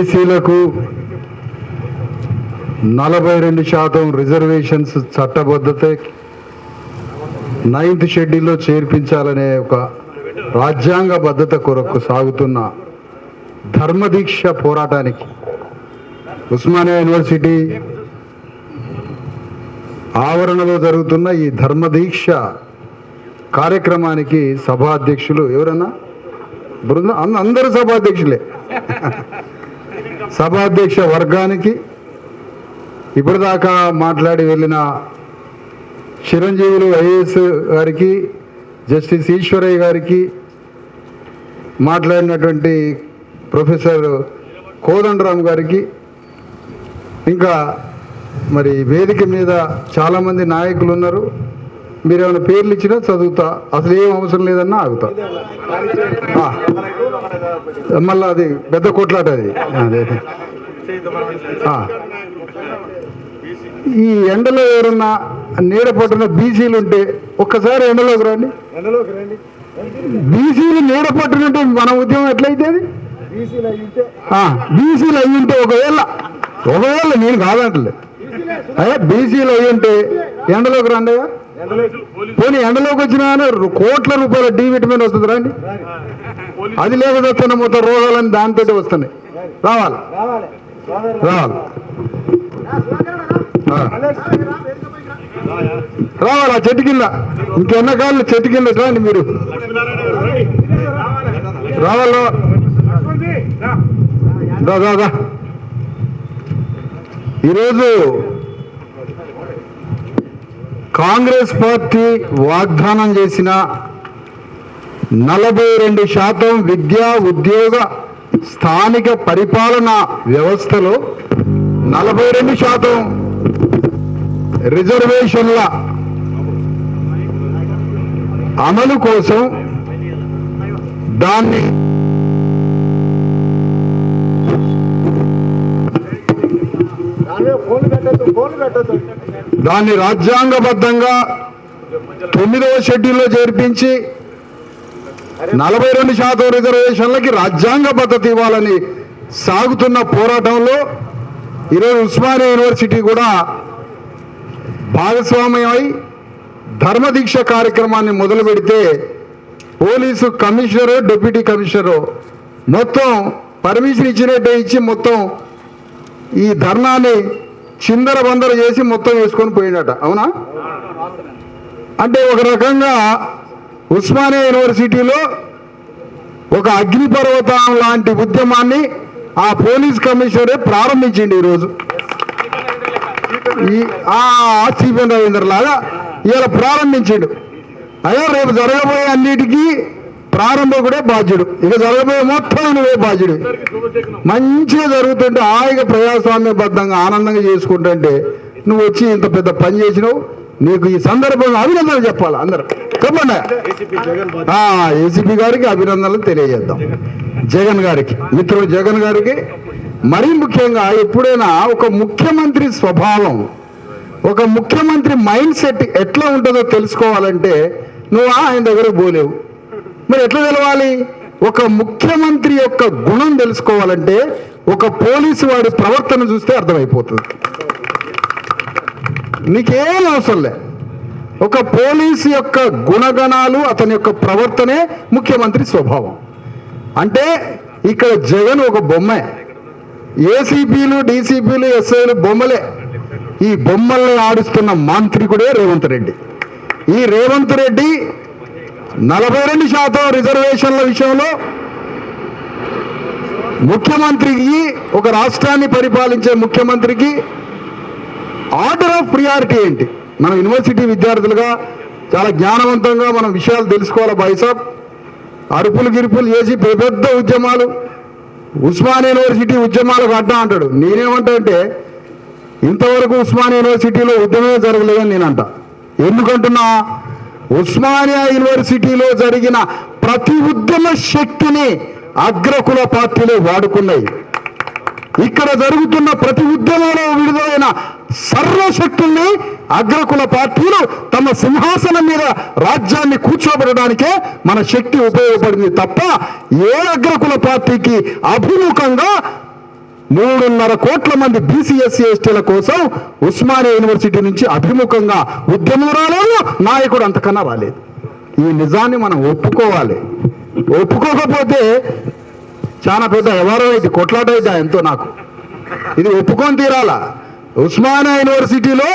బీసీలకు నలభై రెండు శాతం రిజర్వేషన్స్ చట్టబద్ధత నైన్త్ షెడ్యూల్లో చేర్పించాలనే ఒక రాజ్యాంగ భద్రత కొరకు సాగుతున్న ధర్మదీక్ష పోరాటానికి ఉస్మానియా యూనివర్సిటీ ఆవరణలో జరుగుతున్న ఈ ధర్మదీక్ష కార్యక్రమానికి సభాధ్యక్షులు ఎవరన్నా? బృందం అందరూ సభాధ్యక్షులే. సభాధ్యక్ష వర్గానికి ఇప్పటిదాకా మాట్లాడి వెళ్ళిన చిరంజీవులు ఐఏఎస్ గారికి జస్టిస్ ఈశ్వరయ్య గారికి మాట్లాడినటువంటి ప్రొఫెసర్ కోదండరామ్ గారికి ఇంకా మరి వేదిక మీద చాలామంది నాయకులు ఉన్నారు. మీరు ఏమైనా పేర్లు ఇచ్చినా చదువుతా. అసలు ఏం అవసరం లేదన్నా ఆగుతా. మళ్ళా అది పెద్ద కొట్లాట అది. అదే. ఈ ఎండలో ఎవరన్నా నీడ పట్టున బీసీలు ఉంటే ఒక్కసారి ఎండలోకి రండి. బీసీలు నీడ పట్టునుంటే మన ఉద్యమం ఎట్లయితేది బీసీలు అయ్యి ఉంటే. ఒకవేళ ఒకవేళ నేను కాదంటలే. అయ్యా బీసీలు అయ్యి ఉంటే ఎండలోకి రండి పోనీ ఎండలోకి వచ్చినా కానీ కోట్ల రూపాయల డి విటమిన్ వస్తుంది రండి అది లేకపోతే మొత్తం రోగాలని దానితోటి వస్తున్నాయి. రావాలి. రావాలి. రావాలి. ఆ. చెట్టు కింద? ఇంకెన్నకాళ్ళు చెట్టు కింద రండి మీరు. రావాలి? రా. దా దా దా ఈరోజు కాంగ్రెస్ పార్టీ వాగ్దానం చేసిన నలభై రెండు శాతం విద్యా ఉద్యోగ స్థానిక పరిపాలన వ్యవస్థలో నలభై రెండు శాతం రిజర్వేషన్ల అమలు కోసం దాన్ని దాన్ని రాజ్యాంగబద్ధంగా తొమ్మిదవ షెడ్యూల్లో చేర్పించి నలభై రెండు శాతం రిజర్వేషన్లకి రాజ్యాంగ పద్ధతి ఇవ్వాలని సాగుతున్న పోరాటంలో ఈరోజు ఉస్మానియా యూనివర్సిటీ కూడా భాగస్వామ్యమై ధర్మదీక్ష కార్యక్రమాన్ని మొదలు పెడితే పోలీసు కమిషనరు డిప్యూటీ కమిషనరు మొత్తం పర్మిషన్ ఇచ్చినట్టే ఇచ్చి మొత్తం ఈ ధర్నాన్ని చిందర బందర చేసి మొత్తం వేసుకొని పోయిందట అవునా? అంటే ఒక రకంగా ఉస్మానియా యూనివర్సిటీలో ఒక అగ్నిపర్వతం లాంటి ఉద్యమాన్ని ఆ పోలీస్ కమిషనరే ప్రారంభించింది ఈరోజు. ఈ ఆ సిపిఎన్ రవీంద్ర లాగా ఇలా ప్రారంభించాడు. అయ్యా రేపు జరగబోయే అన్నిటికీ ప్రారంభకుడే బాధ్యుడు. ఇక జరగబోయే మొత్తం నువ్వే బాధ్యుడు. మంచిగా జరుగుతుంటే హాయిగా ప్రజాస్వామ్యబద్ధంగా ఆనందంగా చేసుకుంటుంటే నువ్వు వచ్చి ఇంత పెద్ద పని చేసినావు. నీకు ఈ సందర్భంగా అభినందనలు చెప్పాలి అందరు. చెప్పండి ఏసీపీ గారికి అభినందనలు తెలియజేద్దాం. జగన్ గారికి. మిత్రుడు జగన్ గారికి మరీ ముఖ్యంగా ఎప్పుడైనా ఒక ముఖ్యమంత్రి స్వభావం ఒక ముఖ్యమంత్రి మైండ్ సెట్ ఎట్లా ఉంటుందో తెలుసుకోవాలంటే నువ్వు ఆయన దగ్గరకు పోలేవు. మరి ఎట్లా తెలవాలి? ఒక ముఖ్యమంత్రి యొక్క గుణం తెలుసుకోవాలంటే ఒక పోలీసు వాడి ప్రవర్తన చూస్తే అర్థమైపోతుంది. నీకేం అవసరం లే. ఒక పోలీసు యొక్క గుణగణాలు అతని యొక్క ప్రవర్తనే ముఖ్యమంత్రి స్వభావం. అంటే ఇక్కడ జగన్ ఒక బొమ్మే. ఏసీపీలు డీసీపీలు ఎస్ఐలు బొమ్మలే. ఈ బొమ్మల్ని ఆడుస్తున్న మాంత్రికుడే రేవంత్ రెడ్డి. ఈ రేవంత్ రెడ్డి నలభై రెండు శాతం రిజర్వేషన్ల విషయంలో ముఖ్యమంత్రికి ఒక రాష్ట్రాన్ని పరిపాలించే ముఖ్యమంత్రికి ఆర్డర్ ఆఫ్ ప్రియారిటీ ఏంటి? మనం యూనివర్సిటీ విద్యార్థులుగా చాలా జ్ఞానవంతంగా మనం విషయాలు తెలుసుకోవాలి బైసాబ్ అరుపులు గిరుపులు చేసి పెద్ద పెద్ద ఉద్యమాలు. ఉస్మాన్ యూనివర్సిటీ ఉద్యమాలకు అడ్డా అంటాడు. నేనేమంటానంటే ఇంతవరకు ఉస్మాన్ యూనివర్సిటీలో ఉద్యమమే జరగలేదని నేను అంట ఎందుకంటున్నా? ఉస్మానియా యూనివర్సిటీలో జరిగిన ప్రతి ఉద్యమ శక్తిని అగ్రకుల పార్టీలు వాడుకున్నాయి. ఇక్కడ జరుగుతున్న ప్రతి ఉద్యమంలో విడుదలైన సర్వశక్తుల్ని అగ్రకుల పార్టీలు తమ సింహాసనం మీద రాజ్యాన్ని కూర్చోబెట్టడానికే మన శక్తి ఉపయోగపడింది తప్ప ఏ అగ్రకుల పార్టీకి అభిముఖంగా మూడున్నర కోట్ల మంది బీసీఎస్సీ ఎస్టీల కోసం ఉస్మానియా యూనివర్సిటీ నుంచి అభిముఖంగా ఉద్యమం రాలేదు నాయకుడు అంతకన్నా రాలేదు. ఈ నిజాన్ని మనం ఒప్పుకోవాలి. ఒప్పుకోకపోతే చాలా పెద్ద వ్యవహారం అయితే కొట్లాట అయితే ఎంతో నాకు. ఇది ఒప్పుకొని తీరాలా? ఉస్మానియా యూనివర్సిటీలో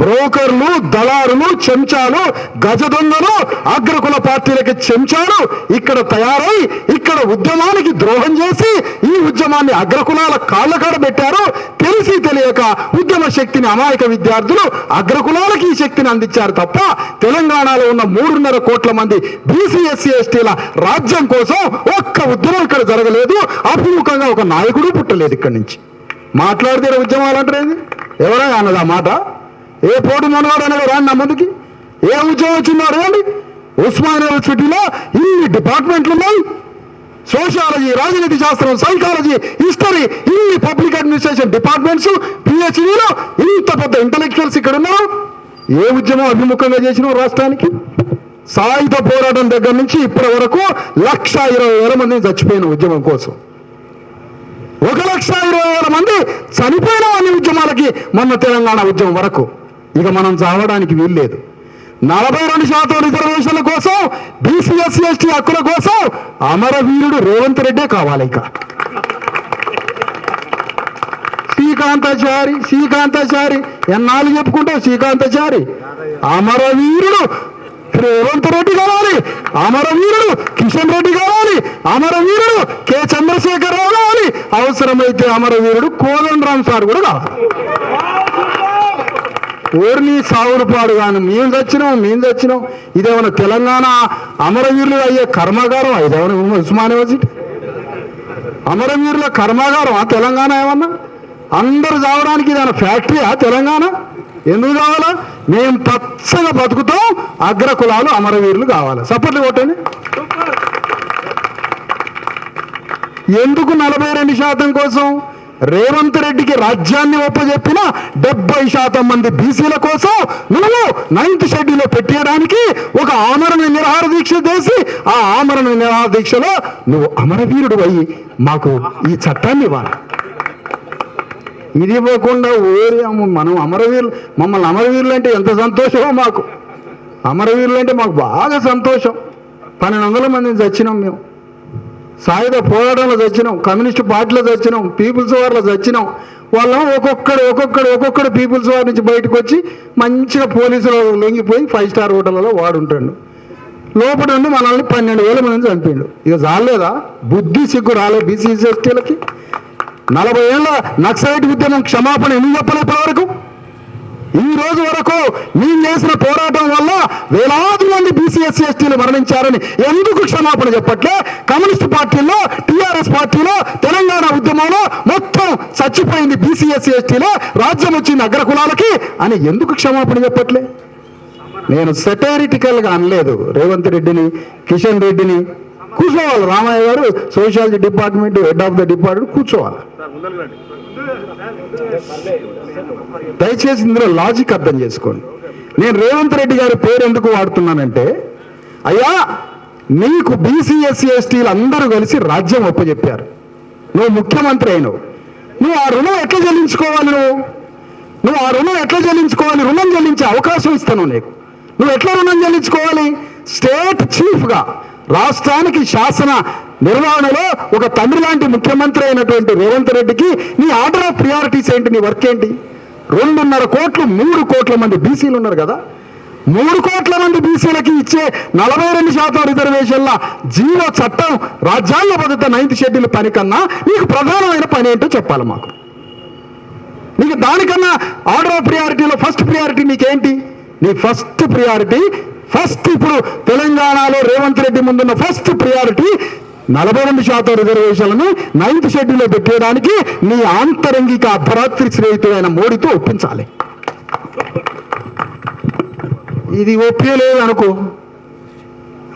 బ్రోకర్లు దళారులు చెంచాలు గజదొంగలు అగ్రకుల పార్టీలకి చెంచాలు ఇక్కడ తయారై ఇక్కడ ఉద్యమానికి ద్రోహం చేసి ఈ ఉద్యమాన్ని అగ్రకులాల కాళ్ళ కాడ పెట్టారు. తెలిసి తెలియక ఉద్యమ శక్తిని అమాయక విద్యార్థులు అగ్రకులాలకి ఈ శక్తిని అందించారు తప్ప తెలంగాణలో ఉన్న మూడున్నర కోట్ల మంది బీసీ ఎస్సీ ఎస్టీల రాజ్యం కోసం ఒక్క ఉద్యమం ఇక్కడ జరగలేదు. అభిముఖంగా ఒక నాయకుడు పుట్టలేదు ఇక్కడి నుంచి. మాట్లాడితే ఉద్యమాలు అంటారేంది ఎవరైనా అన్నది ఆ మాట? ఏ పోటు మనవాడు అనగా రాండి నా ముందుకి? ఏ ఉద్యోగం వచ్చిందో అడగండి. ఉస్మానియా యూనివర్సిటీలో ఇన్ని డిపార్ట్మెంట్లు ఉన్నాయి సోషాలజీ రాజనీతి శాస్త్రం సైకాలజీ హిస్టరీ ఇన్ని పబ్లిక్ అడ్మినిస్ట్రేషన్ డిపార్ట్మెంట్స్ పిహెచ్డీలో ఇంత పెద్ద ఇంటలెక్చువల్స్ ఇక్కడ ఉన్నారు ఏ ఉద్యమం అభిముఖంగా చేసినావు రాష్ట్రానికి? సాయుధ పోరాటం దగ్గర నుంచి ఇప్పటి వరకు లక్ష ఇరవై వేల మంది చచ్చిపోయిన ఉద్యమం కోసం. ఒక లక్ష ఇరవై వేల మంది చనిపోయిన అన్ని ఉద్యమాలకి మొన్న తెలంగాణ ఉద్యమం వరకు. ఇక మనం చావడానికి వీల్లేదు. నలభై రెండు శాతం రిజర్వేషన్ల కోసం బీసీఎస్సీ ఎస్టీ హక్కుల కోసం అమరవీరుడు రేవంత్ రెడ్డే కావాలి ఇక. శ్రీకాంతాచారి శ్రీకాంతాచారి ఎన్నాళ్ళు చెప్పుకుంటావు శ్రీకాంతాచారి? అమరవీరుడు రేవంత్ రెడ్డి కావాలి. అమరవీరుడు కిషన్ రెడ్డి కావాలి. అమరవీరుడు కె చంద్రశేఖర్ రావు కావాలి. అవసరమైతే అమరవీరుడు కోదండరామ్ సార్ కూడా కావాలి. ఓర్ని సాగులు పాడు కానీ మేము చచ్చినాం మేము చచ్చినాం. ఇదేమన్నా తెలంగాణ అమరవీరులు అయ్యే కర్మాగారం? ఇదేమన్నా ఉస్మాన్ యూనివర్సిటీ? అమరవీరుల కర్మాగారం ఆ తెలంగాణ ఏమన్నా? అందరు చావడానికి ఇదేమన్నా ఫ్యాక్టరీయా తెలంగాణ? ఎందుకు కావాలా? మేము పచ్చగా బతుకుతాం అగ్ర కులాలు అమరవీరులు కావాలి? సపోర్ట్లు కొట్టండి. ఎందుకు నలభై రెండు శాతం కోసం? రేవంత్ రెడ్డికి రాజ్యాన్ని ఒప్పజెప్పిన డెబ్బై శాతం మంది బీసీల కోసం నువ్వు నైన్త్ షెడ్యూల్లో పెట్టేయడానికి ఒక ఆమరణ నిరాహార దీక్ష చేసి ఆ ఆమరణ నిరాహార దీక్షలో నువ్వు అమరవీరుడు అయ్యి మాకు ఈ చట్టాన్ని ఇవ్వాలి. ఇది ఇవ్వకుండా ఓరి మనం అమరవీరులు మమ్మల్ని అమరవీరులు అంటే ఎంత సంతోషమో మాకు. అమరవీరులు అంటే మాకు బాగా సంతోషం. పన్నెండు వందల మందిని చచ్చినాం మేము. సాయుధ పోరాటంలో చచ్చినాం కమ్యూనిస్ట్ పార్టీలో చచ్చినాం పీపుల్స్ వార్లో చచ్చినాం. వాళ్ళం ఒక్కొక్కడు ఒక్కొక్కడు ఒక్కొక్కడు పీపుల్స్ వార్ నుంచి బయటకు వచ్చి మంచిగా పోలీసులు లొంగిపోయి ఫైవ్ స్టార్ హోటళ్ళలో వాడుంటాడు. లోపల నుండి మనల్ని పన్నెండు వేల మంది చంపిండు. ఇక చాలేదా బుద్ధి సిగ్గు రాలే బీసీసీ ఎస్టీలకి నలభై ఏళ్ళ నక్సలైట్ ఉద్యమం క్షమాపణ ఎందుకు చెప్పలేదు ఇప్పటివరకు? ఈ రోజు వరకు మేము చేసిన పోరాటం వల్ల వేలాది మంది బీసీఎస్సీ ఎస్టీలు మరణించారని ఎందుకు క్షమాపణ చెప్పట్లే? కమ్యూనిస్ట్ పార్టీలో టీఆర్ఎస్ పార్టీలో తెలంగాణ ఉద్యమంలో మొత్తం చచ్చిపోయింది బీసీఎస్సీ ఎస్టీలో రాజ్యం వచ్చింది అగ్రకులాలకి అని ఎందుకు క్షమాపణ చెప్పట్లే? నేను సెటైరిటికల్గా అనలేదు. రేవంత్ రెడ్డిని కిషన్ రెడ్డిని కూర్చోవాలి. రామయ్య గారు sociology department head of the department కూర్చోవాలి. దయచేసి ఇందులో లాజిక్ అర్థం చేసుకోండి. నేను రేవంత్ రెడ్డి గారి పేరు ఎందుకు వాడుతున్నానంటే అయ్యా నీకు బీసీ ఎస్సీ ఎస్టీలు అందరూ కలిసి రాజ్యం ఒప్పచెప్పారు నువ్వు ముఖ్యమంత్రి అయినవు. నువ్వు ఆ రుణం ఎట్లా చెల్లించుకోవాలి నువ్వు? నువ్వు ఆ రుణం ఎట్లా చెల్లించుకోవాలి? రుణం చెల్లించే అవకాశం ఇస్తాను నీకు. నువ్వు ఎట్లా రుణం చెల్లించుకోవాలి? స్టేట్ చీఫ్గా రాష్ట్రానికి శాసన నిర్వహణలో ఒక తండ్రి లాంటి ముఖ్యమంత్రి అయినటువంటి రేవంత్ రెడ్డికి నీ ఆర్డర్ ఆఫ్ ప్రియారిటీస్ ఏంటి? నీ వర్క్ ఏంటి? రెండున్నర కోట్లు మూడు కోట్ల మంది బీసీలు ఉన్నారు కదా. మూడు కోట్ల మంది బీసీలకి ఇచ్చే నలభై రెండు శాతం రిజర్వేషన్ల జీవో చట్టం రాజ్యాంగ భద్రత నైన్త్ షెడ్యూల్ పని కన్నా నీకు ప్రధానమైన పని ఏంటో చెప్పాలి మాకు. నీకు దానికన్నా ఆర్డర్ ఆఫ్ ప్రియారిటీలో ఫస్ట్ ప్రియారిటీ నీకేంటి? నీ ఫస్ట్ ప్రియారిటీ ఫస్ట్ ఇప్పుడు తెలంగాణలో రేవంత్ రెడ్డి ముందున్న ఫస్ట్ ప్రియారిటీ నలభై రెండు శాతం రిజర్వేషన్లను నైన్త్ షెడ్యూల్లో పెట్టేయడానికి నీ ఆంతరంగిక అర్ధరాత్రి స్నేహితుడైన మోడీతో ఒప్పించాలి. ఇది ఒప్పేలేదు అనుకో.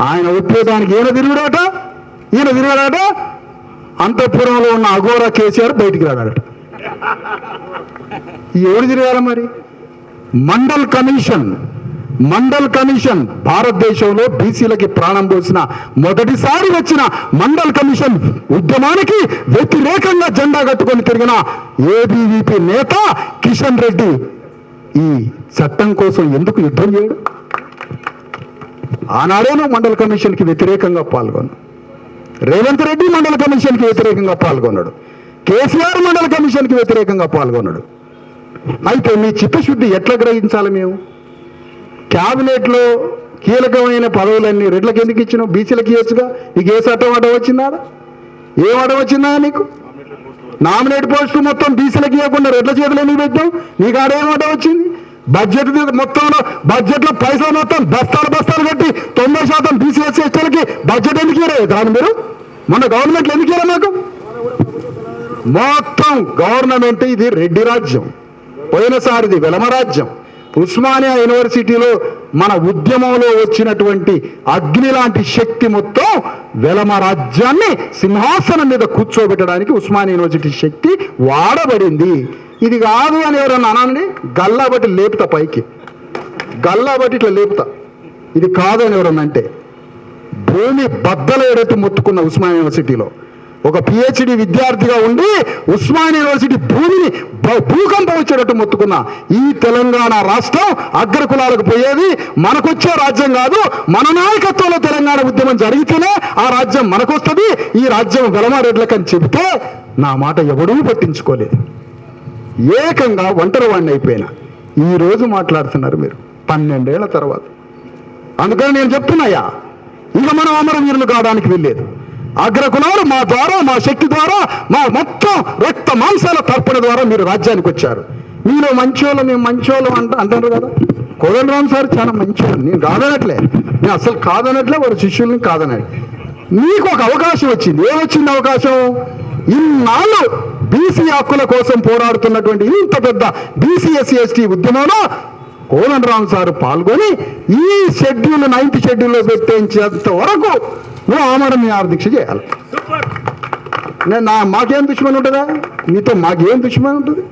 ఆయన ఒప్పేదానికి ఈయన తిరుగుడాట ఈయన తిరుగుడాట అంతఃపురంలో ఉన్న అఘోరా కేసీఆర్ బయటికి రాడాడట. ఎవరు తిరగాల మరి? మండల్ కమిషన్ మండల్ కమిషన్ భారతదేశంలో బీసీలకి ప్రాణం పోసిన మొదటిసారి వచ్చిన మండల్ కమిషన్ ఉద్యమానికి వ్యతిరేకంగా జెండా కట్టుకొని తిరిగిన ఏబీవీపీ నేత కిషన్ రెడ్డి ఈ చట్టం కోసం ఎందుకు యుద్ధం చేయడు? ఆనాడేనో మండల కమిషన్కి వ్యతిరేకంగా పాల్గొన్నాడు రేవంత్ రెడ్డి మండల కమిషన్కి వ్యతిరేకంగా పాల్గొన్నాడు కేసీఆర్ మండల కమిషన్కి వ్యతిరేకంగా పాల్గొన్నాడు అయితే మీ చిత్తశుద్ధి ఎట్లా గ్రహించాలి మేము? క్యాబినెట్లో కీలకమైన పదవులన్నీ రెడ్లకు ఎందుకు ఇచ్చినావు? బీసీలకు ఇవ్వచ్చుగా? నీకు ఏ చట్టం అడ్డం వచ్చిందా? ఏం అడ్డం వచ్చిందా నీకు? నామినేట్ పోస్టు మొత్తం బీసీలకు ఇవ్వకుండా రెడ్ల చేతులు ఎందుకు పెట్టావు? నీకు ఆడేం అడ్డం వచ్చింది? బడ్జెట్ మొత్తంలో బడ్జెట్లో పైసలు మొత్తం బస్తాలు బస్తాలు కట్టి తొంభై శాతం బీసీ ఎస్సీ ఎస్టీలకి బడ్జెట్ ఎందుకు ఇవ్వలేదు దాని మీరు? మొన్న గవర్నమెంట్ ఎందుకు ఇవ్వలేదు నాకు మొత్తం గవర్నమెంట్ ఇది రెడ్డి రాజ్యం. పోయినసారిది వెలమ రాజ్యం. ఉస్మానియా యూనివర్సిటీలో మన ఉద్యమంలో వచ్చినటువంటి అగ్ని లాంటి శక్తి మొత్తం వెలమ రాజ్యాన్ని సింహాసనం మీద కూర్చోబెట్టడానికి ఉస్మానియా యూనివర్సిటీ శక్తి వాడబడింది. ఇది కాదు అని ఎవరన్నా అనండి? గల్లా బట్టి లేపుతా పైకి. గల్లా బట్టి ఇట్లా లేపుతా. ఇది కాదు అని ఎవరన్నా అంటే భూమి బద్దలేడట్టు మొత్తుకున్న ఉస్మానియా యూనివర్సిటీలో ఒక పిహెచ్డి విద్యార్థిగా ఉండి ఉస్మాన్ యూనివర్సిటీ భూమిని భూకంపం వచ్చేటట్టు మొత్తుకున్న ఈ తెలంగాణ రాష్ట్రం అగ్రకులాలకు పోయేది మనకొచ్చే రాజ్యం కాదు మన నాయకత్వంలో తెలంగాణ ఉద్యమం జరిగితేనే ఆ రాజ్యం మనకొస్తుంది ఈ రాజ్యం వెలమారెడ్లకని చెబితే నా మాట ఎవడూ పట్టించుకోలేదు. ఏకంగా ఒంటరి వాడిని అయిపోయినా. ఈ రోజు మాట్లాడుతున్నారు మీరు పన్నెండేళ్ళ తర్వాత. అందుకని నేను చెప్తున్నాయా ఇక మనం అమరవీరులు కావడానికి వెళ్ళేది అగ్రకులాలు మా ద్వారా మా శక్తి ద్వారా మా మొత్తం రక్త మాంసాల తర్పణ ద్వారా మీరు రాజ్యానికి వచ్చారు. మీరు మంచోళ్ళు మేము మంచోళ్ళు అంట అంటారు కదా. కోదండరామ్ సార్ చాలా మంచోళ్ళు నేను కాదనట్లే. నేను అసలు కాదనట్లే వారి శిష్యుల్ని కాదనట్లే నీకు ఒక అవకాశం వచ్చింది. ఏమొచ్చింది అవకాశం? ఇన్నాళ్ళు బీసీ హక్కుల కోసం పోరాడుతున్నటువంటి ఇంత పెద్ద బీసీ ఎస్సీ ఎస్టీ ఉద్యమంలో కోదండరామ్ సార్ పాల్గొని ఈ షెడ్యూల్ నైన్త్ షెడ్యూల్లో పెట్టించేంత వరకు నువ్వు ఆమరణ దీక్ష చేయాలి. నేను నా మాకేం దుష్మని ఉంటుందా? మీతో మాకేం దుష్మని ఉంటుంది?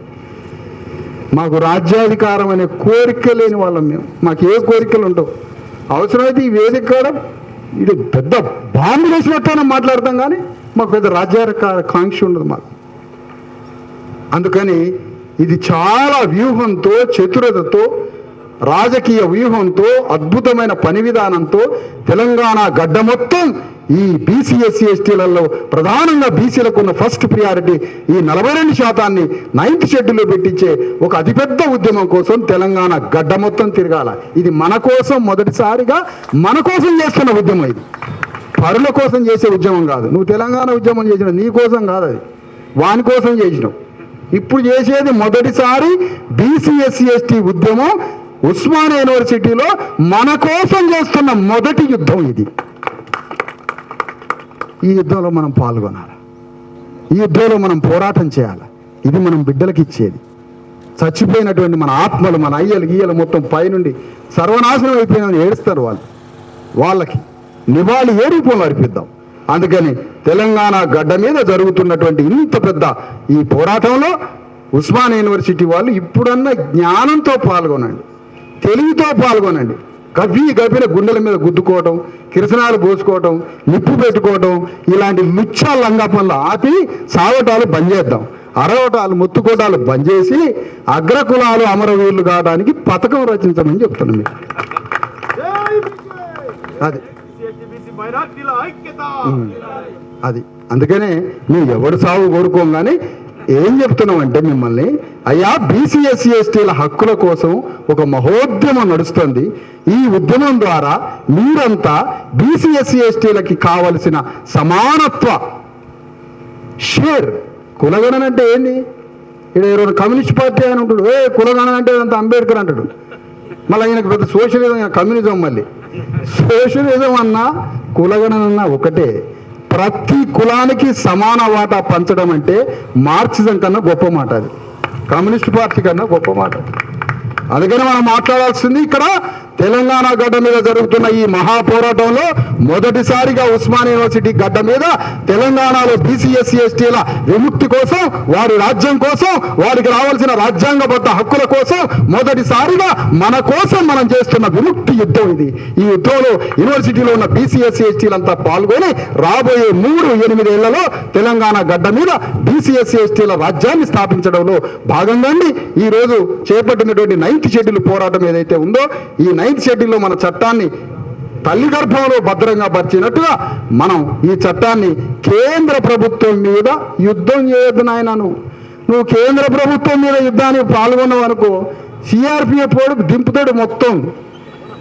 మాకు రాజ్యాధికారం అనే కోరిక లేని వాళ్ళం మేము. మాకు ఏ కోరికలు ఉండవు. అవసరమైతే ఈ వేదిక కూడా ఇది పెద్ద బాంబు వేసినట్టయినా మాట్లాడతాం కానీ మాకు పెద్ద రాజ్యాధికార కాంక్ష ఉండదు మాకు. అందుకని ఇది చాలా వ్యూహంతో చతురతతో రాజకీయ వ్యూహంతో అద్భుతమైన పని విధానంతో తెలంగాణ గడ్డ మొత్తం ఈ బీసీ ఎస్సీ ఎస్టీలలో ప్రధానంగా బీసీలకు ఉన్న ఫస్ట్ ప్రియారిటీ ఈ నలభై రెండు శాతాన్ని నైన్త్ షెడ్యూల్లో పెట్టించే ఒక అతిపెద్ద ఉద్యమం కోసం తెలంగాణ గడ్డ మొత్తం తిరగాల. ఇది మన కోసం మొదటిసారిగా మన కోసం చేస్తున్న ఉద్యమం ఇది. పరుల కోసం చేసే ఉద్యమం కాదు. నువ్వు తెలంగాణ ఉద్యమం చేసిన నీ కోసం కాదు అది. వాని కోసం చేసినావు. ఇప్పుడు చేసేది మొదటిసారి బీసీ ఎస్సీ ఎస్టీ ఉద్యమం ఉస్మాన్ యూనివర్సిటీలో మన కోసం చేస్తున్న మొదటి యుద్ధం ఇది. ఈ యుద్ధంలో మనం పాల్గొనాలి. ఈ యుద్ధంలో మనం పోరాటం చేయాలి. ఇది మనం బిడ్డలకి ఇచ్చేది. చచ్చిపోయినటువంటి మన ఆత్మలు మన అయ్యలు గీయలు మొత్తం పైనుండి సర్వనాశనం అయిపోయిన ఏడుస్తారు వాళ్ళు. వాళ్ళకి నివాళి ఏ రూపంలో అర్పిద్దాం? అందుకని తెలంగాణ గడ్డ మీద జరుగుతున్నటువంటి ఇంత పెద్ద ఈ పోరాటంలో ఉస్మాన్ యూనివర్సిటీ వాళ్ళు ఇప్పుడన్నా జ్ఞానంతో పాల్గొనండి. తెలివితో పాల్గొనండి. గవ్వి గవ్విన గుండెల మీద గుద్దుకోవటం కిరసనాలు పోసుకోవటం నిప్పు పెట్టుకోవటం ఇలాంటి లుచ్చా లంగా పనులు ఆపి సావటాలు బంద్ చేద్దాం. అరవటాలు ముత్తుకోటాలు బంద్ చేసి అగ్రకులాలు అమరవీరులు కావడానికి పథకం రచించమని చెప్తున్నాను మీకు అది. అది. అందుకనే నువ్వు ఎవడు సాగు కోరుకోం కానీ ఏం చెప్తున్నామంటే మిమ్మల్ని అయ్యా బీసీ ఎస్సీ ఎస్టీల హక్కుల కోసం ఒక మహోద్యమం నడుస్తుంది. ఈ ఉద్యమం ద్వారా మీరంతా బీసీ ఎస్సీ ఎస్టీలకి కావలసిన సమానత్వ షేర్ కులగణన అంటే ఏంది? ఇక్కడ ఈరోజు కమ్యూనిస్ట్ పార్టీ అని ఉంటాడు ఏ కులగణన అంటే అంత అంబేద్కర్ అంటాడు. మళ్ళీ ఆయనకు పెద్ద సోషలిజం కమ్యూనిజం మళ్ళీ. సోషలిజం అన్నా కులగణన అన్నా ఒకటే. ప్రతి కులానికి సమాన వాటా పంచడం అంటే మార్క్సిజం కన్నా గొప్ప మాట అది. కమ్యూనిస్ట్ పార్టీ కన్నా గొప్ప మాట అందుకని మనం మాట్లాడాల్సింది ఇక్కడ తెలంగాణ గడ్డ మీద జరుగుతున్న ఈ మహాపోరాటంలో మొదటిసారిగా ఉస్మాన్ యూనివర్సిటీ గడ్డ మీద తెలంగాణలో బీసీఎస్సీ ఎస్టీల విముక్తి కోసం వారి రాజ్యం కోసం వారికి రావాల్సిన రాజ్యాంగబద్ధ హక్కుల కోసం మొదటిసారిగా మన కోసం మనం చేస్తున్న విముక్తి యుద్ధం ఇది. ఈ యుద్ధంలో యూనివర్సిటీలో ఉన్న బీసీఎస్సీ ఎస్టీలంతా పాల్గొని రాబోయే మూడు ఎనిమిదేళ్ళలో తెలంగాణ గడ్డ మీద బీసీఎస్సీ ఎస్టీల రాజ్యాన్ని స్థాపించడంలో భాగంగా ఈ రోజు చేపట్టినటువంటి నైన్త్ షెడ్యూల్ పోరాటం ఏదైతే ఉందో ఈ నైన్త్ షెడ్యూల్లో మన చట్టాన్ని తల్లి గర్భంలో భద్రంగా పరిచినట్టుగా మనం ఈ చట్టాన్ని కేంద్ర ప్రభుత్వం మీద యుద్ధం చేయొద్దు నాయన నువ్వు నువ్వు కేంద్ర ప్రభుత్వం మీద యుద్ధానికి పాల్గొన్నావు అనుకో సిఆర్పిఎఫ్ వాడు దింపుతాడు మొత్తం.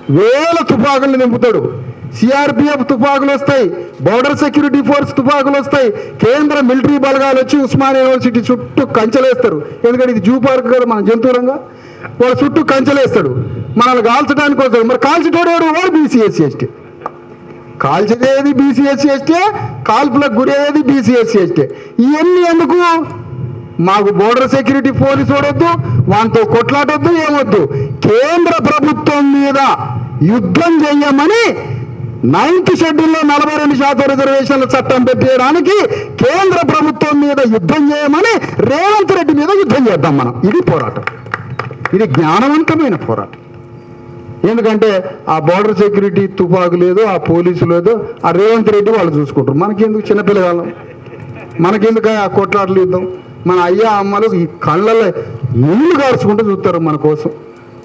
వేల తుపాకులు దింపుతాడు. సిఆర్పిఎఫ్ తుపాకులు వస్తాయి బోర్డర్ సెక్యూరిటీ ఫోర్స్ తుపాకులు వస్తాయి కేంద్ర మిలిటరీ బలగాలు వచ్చి ఉస్మాన్ యూనివర్సిటీ చుట్టూ కంచెలేస్తారు. ఎందుకంటే ఇది జూ పార్క్ కదా మన జంతువులంగా వాడు చుట్టూ కంచెలేస్తాడు. మనల్ని కాల్చడానికి వస్తాడు మరి కాల్చేటోడు ఎవడు? వాడు బీసీఎస్సీ ఎస్టీ కాల్చేది బీసీఎస్సీ ఎస్టీ కాల్పులకు గురయ్యేది బీసీఎస్సీ ఎస్టీ ఇవన్నీ ఎందుకు? మాకు బోర్డర్ సెక్యూరిటీ పోలీసు వాడొద్దు వాటితో కొట్లాటొద్దు ఏమొద్దు. కేంద్ర ప్రభుత్వం మీద యుద్ధం చెయ్యమని నైన్త్ షెడ్యూల్లో నలభై రెండు శాతం రిజర్వేషన్ల చట్టం పెట్టేయడానికి కేంద్ర ప్రభుత్వం మీద యుద్ధం చేయమని రేవంత్ రెడ్డి మీద యుద్ధం చేద్దాం మనం. ఇది పోరాటం. ఇది జ్ఞానవంతమైన పోరాటం. ఎందుకంటే ఆ బార్డర్ సెక్యూరిటీ తుపాకు లేదు ఆ పోలీసు లేదు ఆ రేవంత్ రెడ్డి వాళ్ళు చూసుకుంటారు. మనకెందుకు చిన్నపిల్లగాళ్ళం మనకెందుకు ఆ కొట్లాటలు యుద్ధం? మన అయ్యా అమ్మలు ఈ కళ్ళల్లో నీళ్ళు కారుచుకుంటూ చూస్తారు మన కోసం.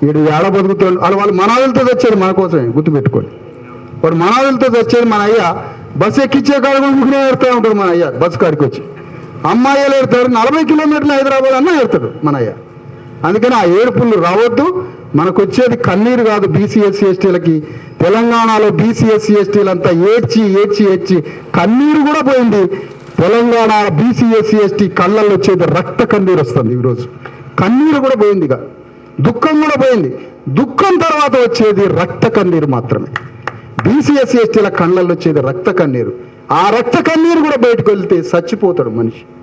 వీడు ఏడ బతుకుతాడు? వాళ్ళు వాళ్ళు మనాదులతో తెచ్చారు మన కోసమే గుర్తుపెట్టుకోండి. వాడు మనాదులతో తెచ్చేది మన అయ్య. బస్సు ఎక్కించే కాడ ముగ్గునే ఏడుతూ ఉంటాడు మన అయ్య బస్సు కాడికి వచ్చి. అమ్మాయిలు ఏడుతారు నలభై కిలోమీటర్లు హైదరాబాద్ అన్న ఏడతాడు మన అయ్యా. అందుకని ఆ ఏడుపులు రావద్దు. మనకు వచ్చేది కన్నీరు కాదు బీసీఎస్సీ ఎస్టీలకి తెలంగాణలో బీసీఎస్సీ ఎస్టీలంతా ఏడ్చి ఏడ్చి ఏడ్చి కన్నీరు కూడా పోయింది. తెలంగాణ బీసీఎస్సీ ఎస్టీ కళ్ళల్లో వచ్చేది రక్త కన్నీరు వస్తుంది ఈరోజు. కన్నీరు కూడా పోయింది ఇక. దుఃఖం కూడా పోయింది. దుఃఖం తర్వాత వచ్చేది రక్త కన్నీరు మాత్రమే. బీసీఎస్సీ ఎస్టీల కళ్ళల్లో వచ్చేది రక్త కన్నీరు. ఆ రక్త కన్నీరు కూడా బయటకు వెళ్తే చచ్చిపోతాడు మనిషి.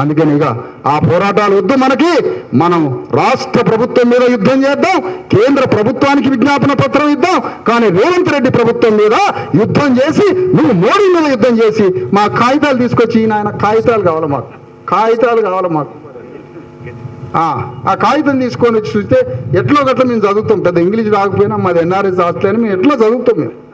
అందుకని ఇక ఆ పోరాటాలు వద్దు మనకి. మనం రాష్ట్ర ప్రభుత్వం మీద యుద్ధం చేద్దాం కేంద్ర ప్రభుత్వానికి విజ్ఞాపన పత్రం ఇద్దాం కానీ రేవంత్ రెడ్డి ప్రభుత్వం మీద యుద్ధం చేసి నువ్వు మోడీ మీద యుద్ధం చేసి మా కాగితాలు తీసుకొచ్చి ఈయన కాగితాలు కావాలి మాకు. కాగితాలు కావాలి మాకు. ఆ ఆ కాగితం తీసుకొని వచ్చి చూస్తే ఎట్లో గట్ల మేము చదువుతాం. పెద్ద ఇంగ్లీష్ రాకపోయినా మాది ఎన్ఆర్ఎస్ హాస్టల్ అని మేము ఎట్లా చదువుతాం మేము.